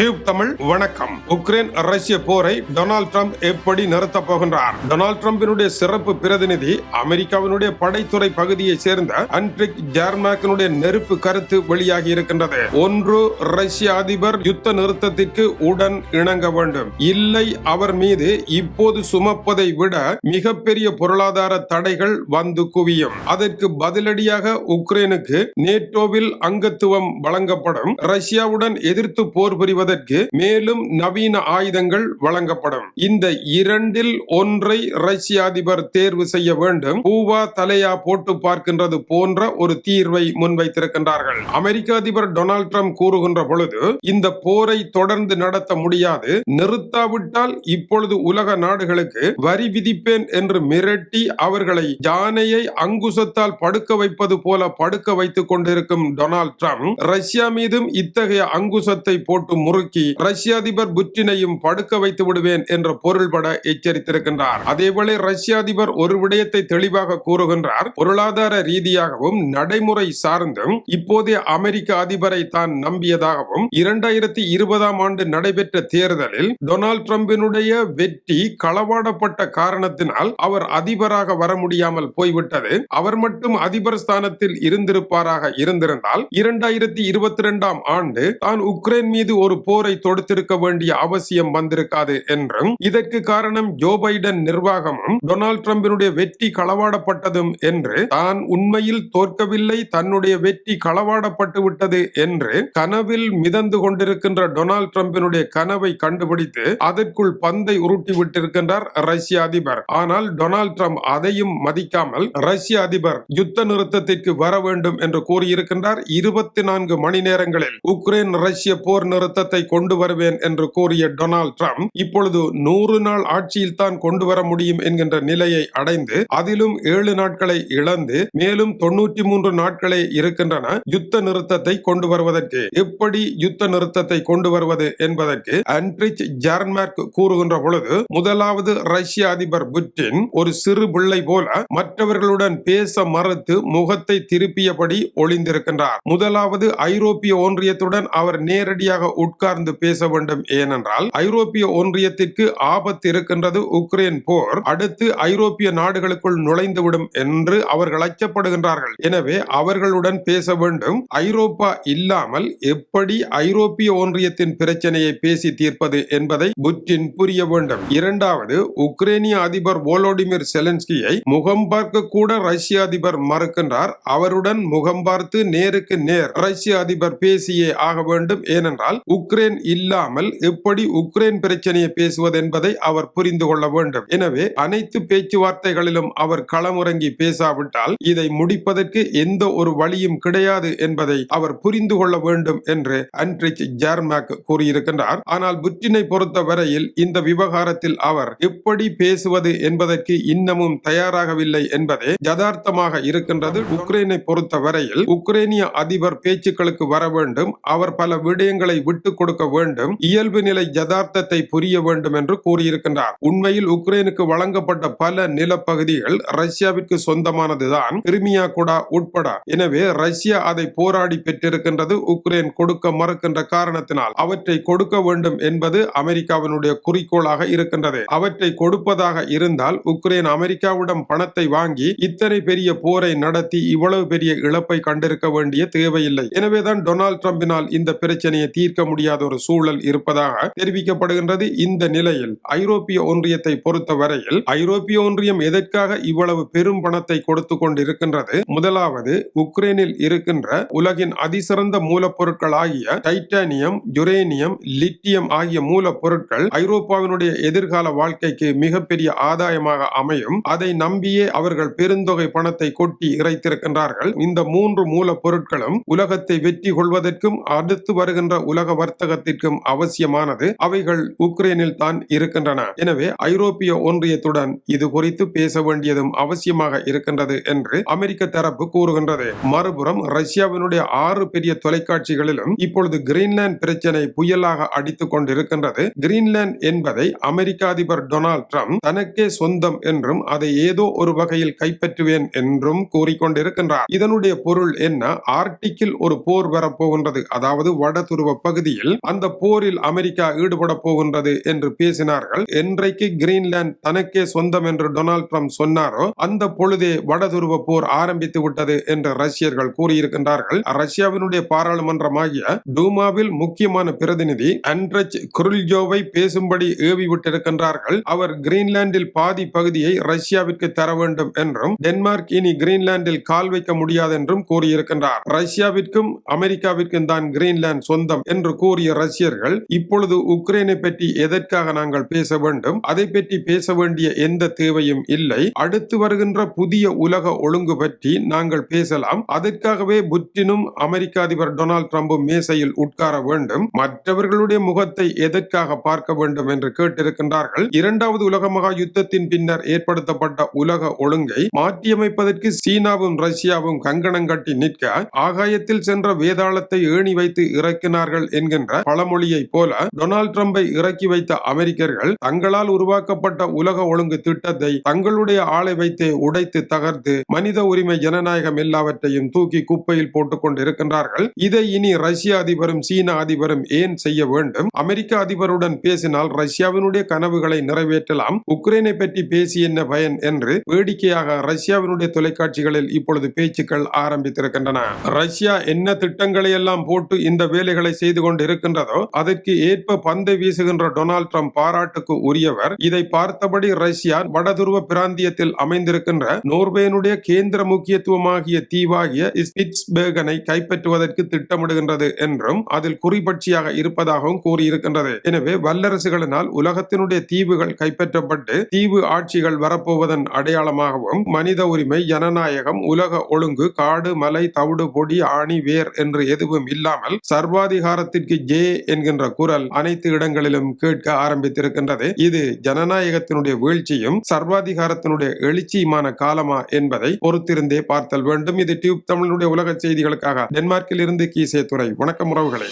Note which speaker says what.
Speaker 1: Tube Tamil வணக்கம். Ukraine ரஷ்ய போரை டொனால்ட் ட்ரம்ப் எப்படி நிறுத்தப் போகின்றார்? டொனால்ட் ட்ரம்பினுடைய சிறப்பு பிரதிநிதி அமெரிக்காவினுடைய படைத்துறை பகுதியை சேர்ந்த அன்ட்ரிக் ஜார்மாக்கினுடைய நெருப்பு கருத்து வெளியாகி இருக்கின்றது. ஒன்று ரஷ்ய அதிபர் யுத்த நிறுத்தத்திற்கு உடன் இணங்க வேண்டும். இல்லை அவர் மீது இப்போது சுமப்பதை விட மிகப்பெரிய பொருளாதார தடைகள் வந்து குவியும். அதற்கு பதிலடியாக உக்ரைனுக்கு நேட்டோவில் அங்கத்துவம் வழங்கப்படும். ரஷ்யாவுடன் எதிர்த்து போர் புரிவது அதற்கு மேலும் நவீன ஆயுதங்கள் வழங்கப்படும். இந்த இரண்டில் ஒன்றை ரஷ்ய அதிபர் தேர்வு செய்ய வேண்டும். பூவா தலையா போட்டு பார்க்கின்றது போன்ற ஒரு தீர்வை முன்வைத்திருக்கின்றார்கள். அமெரிக்க அதிபர் டொனால்ட் ட்ரம்ப் கூறுகின்ற பொழுது இந்த போரை தொடர்ந்து நடத்த முடியாது. நிறுத்தாவிட்டால் இப்பொழுது உலக நாடுகளுக்கு வரி விதிப்பேன் என்று மிரட்டி அவர்களை யானையை அங்குசத்தால் படுக்க வைப்பது போல படுக்க வைத்துக் கொண்டிருக்கும் டொனால்ட் ட்ரம்ப் ரஷ்யா மீதும் இத்தகைய அங்குசத்தை போட்டு முறுக்கி ரஷ்ய அதிபர் புட்டினையும் படுக்க வைத்து விடுவேன் என்ற பொருள்பட எச்சரித்திருக்கின்றார். அதேவேளை ரஷ்ய அதிபர் ஒரு விடயத்தை தெளிவாக கூறுகின்றார். பொருளாதார ரீதியாகவும் நடைமுறை சார்ந்தும் இப்போதைய அமெரிக்க அதிபரை தான் நம்பியதாகவும் இரண்டாயிரத்தி இருபதாம் ஆண்டு நடைபெற்ற தேர்தலில் டொனால்ட் டிரம்பினுடைய வெற்றி களவாடப்பட்ட காரணத்தினால் அவர் அதிபராக வர முடியாமல் போய்விட்டது. அவர் மட்டும் அதிபர் ஸ்தானத்தில் இருந்திருப்பாராக இருந்திருந்தால் இரண்டாயிரத்தி இருபத்தி இரண்டாம் ஆண்டு தான் உக்ரைன் மீது ஒரு போரை தொடுத்திருக்க வேண்டிய அவசியம் வந்திருக்காது என்றும் இதற்கு காரணம் ஜோ பைடன் நிர்வாகமும் டொனால்ட் டிரம்பினுடைய வெற்றி களவாடப்பட்டதும் என்று தான் உண்மையில் தோற்கவில்லை தன்னுடைய வெற்றி களவாடப்பட்டு விட்டது என்று கனவில் மிதந்து கொண்டிருக்கின்ற டொனால்ட் டிரம்பினுடைய கனவை கண்டுபிடித்து அதற்குள் பந்தை உருட்டி விட்டிருக்கின்றார் ரஷ்ய அதிபர். ஆனால் டொனால்ட் ட்ரம்ப் அதையும் மதிக்காமல் ரஷ்ய அதிபர் யுத்த நிறுத்தத்திற்கு வர வேண்டும் என்று கூறியிருக்கின்றார். இருபத்தி நான்கு மணி நேரங்களில் உக்ரைன் ரஷ்ய போர் நிறுத்தத்தை கொண்டு வருவேன் என்று கூறிய டொனால்ட் ட்ரம்ப் இப்பொழுது நூறு நாள் ஆட்சியில் தான் கொண்டு வர முடியும் என்கின்ற நிலையை அடைந்து அதிலும் ஏழு நாட்களை இழந்து மேலும் தொன்னூற்றி மூன்று நாட்களே இருக்கின்றன யுத்த நிறுத்தத்தை கொண்டு வருவதற்கு. எப்படி யுத்த நிறுத்தத்தை கொண்டு வருவது என்பதற்கு அன்ட்ரிச் ஜார்மார்க் கூறுகின்ற பொழுது முதலாவது ரஷ்ய அதிபர் புட்டின் ஒரு சிறு பிள்ளை போல மற்றவர்களுடன் பேச மறுத்து முகத்தை திருப்பியபடி ஒளிந்திருக்கின்றார். முதலாவது ஐரோப்பிய ஒன்றியத்துடன் அவர் நேரடியாக உட்கார் உட்கார்ந்து பேச வேண்டும். ஏனென்றால் ஐரோப்பிய ஒன்றியத்திற்கு ஆபத்து இருக்கின்றது உக்ரைன் போர் அடுத்து ஐரோப்பிய நாடுகளுக்குள் நுழைந்துவிடும் என்று அவர்கள் அச்சப்படுகின்றார்கள். எனவே அவர்களுடன் பேச வேண்டும். ஐரோப்பா இல்லாமல் எப்படி ஐரோப்பிய ஒன்றியத்தின் பிரச்சனையை பேசி தீர்ப்பது என்பதை புட்டின் புரிய வேண்டும். இரண்டாவது உக்ரைனிய அதிபர் வோலோடிமிர் செலன்ஸ்கியை முகம் பார்க்க கூட ரஷ்ய அதிபர் மறுக்கின்றார். அவருடன் முகம் பார்த்து நேருக்கு நேர் ரஷ்ய அதிபர் பேசியே ஆக வேண்டும். ஏனென்றால் உக்ரைன் இல்லாமல் எப்படி உக்ரைன் பிரச்சனையை பேசுவது என்பதை அவர் புரிந்து கொள்ள வேண்டும். எனவே அனைத்து பேச்சுவார்த்தைகளிலும் அவர் களமுறங்கி பேசாவிட்டால் இதை முடிப்பதற்கு எந்த ஒரு வழியும் கிடையாது என்பதை அவர் புரிந்து கொள்ள வேண்டும் என்று அன்ட்ரிச் ஜார்மேக் கூறியிருக்கின்றார். ஆனால் புட்டினை பொறுத்த வரையில் இந்த விவகாரத்தில் அவர் எப்படி பேசுவது என்பதற்கு இன்னமும் தயாராகவில்லை என்பதே யதார்த்தமாக இருக்கின்றது. உக்ரைனை பொறுத்த வரையில் உக்ரைனிய அதிபர் பேச்சுக்களுக்கு வர வேண்டும். அவர் பல விடயங்களை விட்டுக் கொடுக்க வேண்டும் இயல்பு நிலை யதார்த்தத்தை புரிய வேண்டும் என்று கூறியிருக்கின்றார். உண்மையில் உக்ரைனுக்கு வழங்கப்பட்ட பல நிலப்பகுதிகள் ரஷ்யாவிற்கு சொந்தமானதுதான் கிரிமியா கூட உட்பட. எனவே ரஷ்யா அதை போராடி பெற்றிருக்கின்றது உக்ரைன் கொடுக்க மறுக்கின்ற காரணத்தினால். அவற்றை கொடுக்க வேண்டும் என்பது அமெரிக்காவினுடைய குறிக்கோளாக இருக்கின்றது. அவற்றை கொடுப்பதாக இருந்தால் உக்ரைன் அமெரிக்காவிடம் பணத்தை வாங்கி இத்தனை பெரிய போரை நடத்தி இவ்வளவு பெரிய இழப்பை கண்டிருக்க வேண்டிய தேவையில்லை. எனவேதான் டொனால்ட் டிரம்பினால் இந்த பிரச்சனையை தீர்க்க முடியும் முடியாத ஒரு சூழல் இருப்பதாக தெரிவிக்கப்படுகின்றது. இந்த நிலையில் ஐரோப்பிய ஒன்றியத்தை பொறுத்த வரையில் ஐரோப்பிய ஒன்றியம் எதற்காக இவ்வளவு பெரும் பணத்தை கொடுத்து கொண்டிருக்கின்றது? முதலாவது உக்ரைனில் இருக்கின்ற உலகின் அதிசிறந்த மூலப்பொருட்கள் ஆகிய டைட்டானியம் யுரேனியம் லித்தியம் ஆகிய மூலப்பொருட்கள் ஐரோப்பாவினுடைய எதிர்கால வாழ்க்கைக்கு மிகப்பெரிய ஆதாயமாக அமையும். அதை நம்பியே அவர்கள் பெருந்தொகை பணத்தை கொட்டி இறைத்திருக்கின்றார்கள். இந்த மூன்று மூலப்பொருட்களும் உலகத்தை வெற்றி கொள்வதற்கும் அடுத்து வருகின்ற உலக வர்த்தகத்திற்கும் அவசியமானது. அவைகள் உக்ரைனில் தான் இருக்கின்றன. எனவே ஐரோப்பிய ஒன்றியத்துடன் இது குறித்து பேச வேண்டியதும் அவசியமாக இருக்கின்றது என்று அமெரிக்க தரப்பு கூறுகின்றது. மறுபுறம் ரஷ்யாவினுடைய ஆறு பெரிய தொலைக்காட்சிகளிலும் இப்பொழுது கிரீன்லாந்து பிரச்சனை புயலாக அடித்துக் கொண்டிருக்கின்றது. கிரீன்லாந்து என்பதை அமெரிக்க அதிபர் டொனால்ட் ட்ரம்ப் தனக்கே சொந்தம் என்றும் அதை ஏதோ ஒரு வகையில் கைப்பற்றுவேன் என்றும் கூறிக்கொண்டிருக்கின்றார். இதனுடைய பொருள் என்ன? ஆர்டிக்கில் ஒரு போர் வரப்போகின்றது. அதாவது வட துருவ பகுதியில் நிலையில் அந்த போரில் அமெரிக்கா ஈடுபட போகின்றது என்று பேசினார்கள். என்றைக்கு கிரீன்லாந்து தனக்கே சொந்தம் என்று டொனால்ட் ட்ரம்ப் சொன்னாரோ அந்த பொழுதே வடதுருவ போர் ஆரம்பித்து விட்டது என்று ரஷ்யர்கள் கூறியிருக்கின்றார்கள். ரஷ்யாவினுடைய பாராளுமன்றமாகிய டூமாவில் முக்கியமான பிரதிநிதி அண்ட்ரச் குருல்ஜோவை பேசும்படி ஏவி விட்டிருக்கின்றார்கள். அவர் கிரீன்லாந்தில் பாதி பகுதியை ரஷ்யாவிற்கு தர வேண்டும் என்றும் டென்மார்க் இனி கிரீன்லாந்தில் கால் வைக்க முடியாது என்றும் கூறியிருக்கின்றார். ரஷ்யாவிற்கும் அமெரிக்காவிற்கும் தான் கிரீன்லாந்து சொந்தம் என்று கூறி கூடிய ரஷ்யர்கள் இப்பொழுது உக்ரைனை பற்றி எதற்காக நாங்கள் பேச வேண்டும்? அதை பற்றி பேச வேண்டிய எந்த தேவையும் இல்லை. அடுத்து வருகின்ற புதிய உலக ஒழுங்கு பற்றி நாங்கள் பேசலாம். அதற்காகவே புட்டினும் அமெரிக்க அதிபர் டொனால்ட் ட்ரம்பும் மேசையில் உட்கார வேண்டும். மற்றவர்களுடைய முகத்தை எதற்காக பார்க்க வேண்டும் என்று கேட்டிருக்கின்றார்கள். இரண்டாவது உலக மகா யுத்தத்தின் பின்னர் ஏற்படுத்தப்பட்ட உலக ஒழுங்கை மாற்றியமைப்பதற்கு சீனாவும் ரஷ்யாவும் கங்கணம் கட்டி நிற்க ஆகாயத்தில் சென்ற வேதாளத்தை ஏணி வைத்து இறக்கினார்கள் என்கின்ற பழமொழியை போல டொனால்டு டிரம்பை இறக்கி வைத்த அமெரிக்கர்கள் தங்களால் உருவாக்கப்பட்ட உலக ஒழுங்கு திட்டத்தை தங்களுடைய ஆளை வைத்து உடைத்து தகர்த்து மனித உரிமை ஜனநாயகம் எல்லாவற்றையும் தூக்கி குப்பையில் போட்டுக் கொண்டிருக்கின்றார்கள். இதை இனி ரஷ்ய அதிபரும் சீன அதிபரும் ஏன் செய்ய வேண்டும்? அமெரிக்க அதிபருடன் பேசினால் ரஷ்யாவினுடைய கனவுகளை நிறைவேற்றலாம். உக்ரைனை பற்றி பேசி என்ன பயன் என்று வேடிக்கையாக ரஷ்யாவினுடைய தொலைக்காட்சிகளில் இப்பொழுது பேச்சுக்கள் ஆரம்பித்திருக்கின்றன. ரஷ்யா என்ன திட்டங்களை எல்லாம் போட்டு இந்த வேலைகளை செய்து கொண்டு இருக்கின்றதோ அதற்கு ஏற்ப பந்தை வீசுகின்ற டொனால்ட் ட்ரம்ப் பாராட்டுக்கு உரியவர். இதை பார்த்தபடி ரஷ்யா வடதுருவ பிராந்தியத்தில் அமைந்திருக்கின்ற நோர்வேனுடைய கேந்திர முக்கியத்துவமாகிய தீவாகிய ஸ்பிட்ஸ்பேகனை கைப்பற்றுவதற்கு திட்டமிடுகின்றது என்றும் அதில் குறிபட்சியாக இருப்பதாகவும் கூறியிருக்கின்றது. எனவே வல்லரசுகளினால் உலகத்தினுடைய தீவுகள் கைப்பற்றப்பட்டு தீவு ஆட்சிகள் வரப்போவதன் அடையாளமாகவும் மனித உரிமை ஜனநாயகம் உலக ஒழுங்கு காடு மலை தவிடு பொடி ஆணி வேர் என்று எதுவும் இல்லாமல் சர்வாதிகாரத்திற்கு ஜே என்கின்ற குரல் அனைத்து இடங்களிலும் கேட்க ஆரம்பித்திருக்கின்றது. இது ஜனநாயகத்தினுடைய வீழ்ச்சியும் சர்வாதிகாரத்தினுடைய எழுச்சியுமான காலமா என்பதை பொறுத்திருந்தே பார்த்தல் வேண்டும். இது டியூப் தமிழனுடைய உலக செய்திகளுக்காக டென்மார்க்கில் இருந்து கீசே துறை வணக்கம் உறவுகளே.